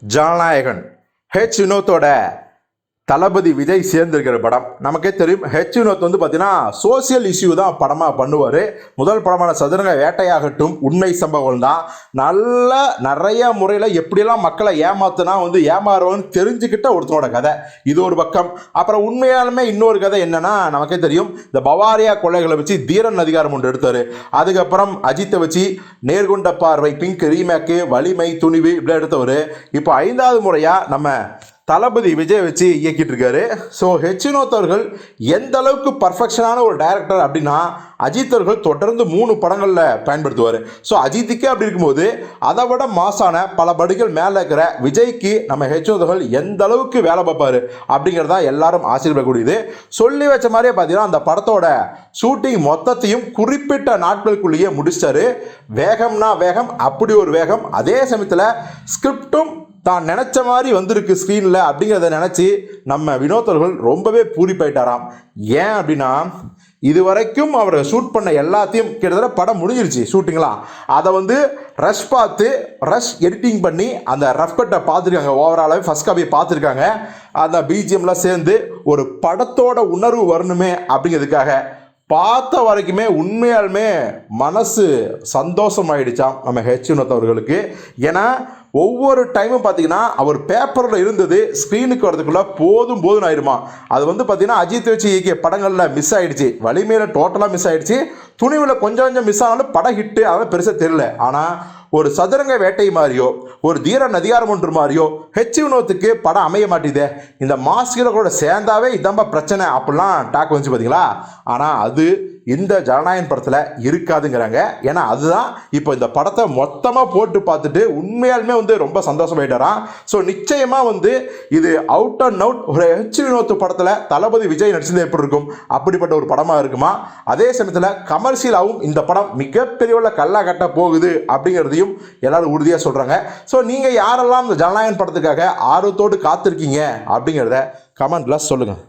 Jananayagan. H வினோத்தோட தளபதி விஜய் சேர்ந்திருக்கிற படம். நமக்கே தெரியும் ஹெச் வினோத் வந்து பார்த்தீங்கன்னா சோசியல் இஷ்யூ தான் படமாக பண்ணுவார். முதல் படமான சதுரங்க வேட்டையாகட்டும் உண்மை சம்பவம் தான். நல்ல நிறைய முறையில் எப்படியெல்லாம் மக்களை ஏமாத்துனா வந்து ஏமாறுவான்னு தெரிஞ்சுக்கிட்ட ஒருத்தனோட கதை. இது ஒரு பக்கம். அப்புறம் உண்மையாலுமே இன்னொரு கதை என்னன்னா நமக்கே தெரியும் இந்த பவாரியா கொள்ளைகளை வச்சு தீரன் அதிகாரம் ஒன்று எடுத்தார். அதுக்கப்புறம் அஜித்தை வச்சு நேர்கொண்ட பார்வை பிங்க் ரீமேக்கு வலிமை துணிவு இப்படி எடுத்தவர். இப்போ ஐந்தாவது முறையாக நம்ம தளபதி விஜய் வச்சு இயக்கிட்டு இருக்காரு ஸோ ஹெச்வினோத் அவர்கள் எந்த அளவுக்கு பர்ஃபெக்ஷனான ஒரு டைரக்டர் அப்படின்னா அஜித் அவர்கள் தொடர்ந்து மூணு படங்களில் பயன்படுத்துவார். ஸோ அஜித்துக்கே அப்படி இருக்கும்போது அதை விட மாசான பல படுகள் மேலே இருக்கிற விஜய்க்கு நம்ம ஹெச்வினோத் அவர்கள் எந்த அளவுக்கு வேலை பார்ப்பாரு அப்படிங்கிறதா எல்லாரும் ஆச்சரியப்படக்கூடியது. சொல்லி வச்ச மாதிரியே பார்த்தீங்கன்னா அந்த படத்தோட ஷூட்டிங் மொத்தத்தையும் குறிப்பிட்ட நாட்களுக்குள்ளேயே முடிச்சிட்டாரு. வேகம்னா வேகம் அப்படி ஒரு வேகம். அதே சமயத்தில் ஸ்கிரிப்டும் தான் நினச்ச மாதிரி வந்திருக்கு ஸ்க்ரீனில் அப்படிங்கிறத நினச்சி நம்ம வினோத்தர்கள் ரொம்பவே பூரிப்பாயிட்டாராம். ஏன் அப்படின்னா இது வரைக்கும் அவர் ஷூட் பண்ண எல்லாத்தையும் கிட்டத்தட்ட படம் முடிஞ்சிருச்சு ஷூட்டிங்லாம் அதை வந்து ரஷ் பார்த்து ரஷ் எடிட்டிங் பண்ணி அந்த ரஃப் கட்டை பார்த்துருக்காங்க. ஓவராலாகவே ஃபஸ்ட் காப்பியை பார்த்துருக்காங்க. அந்த பிஜிஎம்லாம் சேர்ந்து ஒரு படத்தோட உணர்வு வரணுமே அப்படிங்கிறதுக்காக பார்த்த வரைக்குமே உண்மையாலுமே மனசு சந்தோஷமாயிடுச்சாம் நம்ம ஹெச் வினோத் அவர்களுக்கு. ஏன்னா ஒவ்வொரு டைமும் பார்த்தீங்கன்னா அவர் பேப்பரில் இருந்தது ஸ்க்ரீனுக்கு வரதுக்குள்ளே போதும் போதும் ஆயிடுமா அது வந்து பார்த்தீங்கன்னா அஜித் வச்சு இயக்கிய படங்களில் மிஸ் ஆயிடுச்சு. வலிமையில் டோட்டலாக மிஸ் ஆகிடுச்சு துணிவில் கொஞ்சம் கொஞ்சம் மிஸ் ஆனாலும் படம் ஹிட்டு அதெல்லாம் பெருசாக தெரியல. ஆனால் ஒரு சதுரங்க வேட்டை மாதிரியோ ஒரு தீரன் அதிகாரம் ஒன்று மாதிரியோ ஹெச் வினோத்துக்கு படம் அமைய மாட்டேதே. இந்த மாஸ்கில கூட சேர்ந்தாவே இதாம்பா பிரச்சனை அப்படிலாம் டாக் வந்துச்சு பார்த்தீங்களா ஆனால் அது இந்த ஜனநாயகன் படத்தில் இருக்காதுங்கிறாங்க. ஏன்னா அதுதான் இப்போ இந்த படத்தை மொத்தமாக போட்டு பார்த்துட்டு உண்மையாலுமே வந்து ரொம்ப சந்தோஷமாயிட்டாராம். ஸோ நிச்சயமாக வந்து இது அவுட் அண்ட் அவுட் ஒரு ஹெச் வினோத்து படத்தில் தளபதி விஜய் நடிச்சது எப்படி இருக்கும்? அப்படிப்பட்ட ஒரு படமாக இருக்குமா? அதே சமயத்தில் கமர்ஷியலாகவும் இந்த படம் மிகப்பெரிய உள்ள கல்லா கட்ட போகுது அப்படிங்கிறதையும் எல்லாரும் உறுதியாக சொல்கிறாங்க ஸோ நீங்கள் யாரெல்லாம் இந்த ஜனநாயகன் படத்துக்காக ஆர்வத்தோடு காத்திருக்கீங்க அப்படிங்கிறத கமெண்ட்ல சொல்லுங்கள்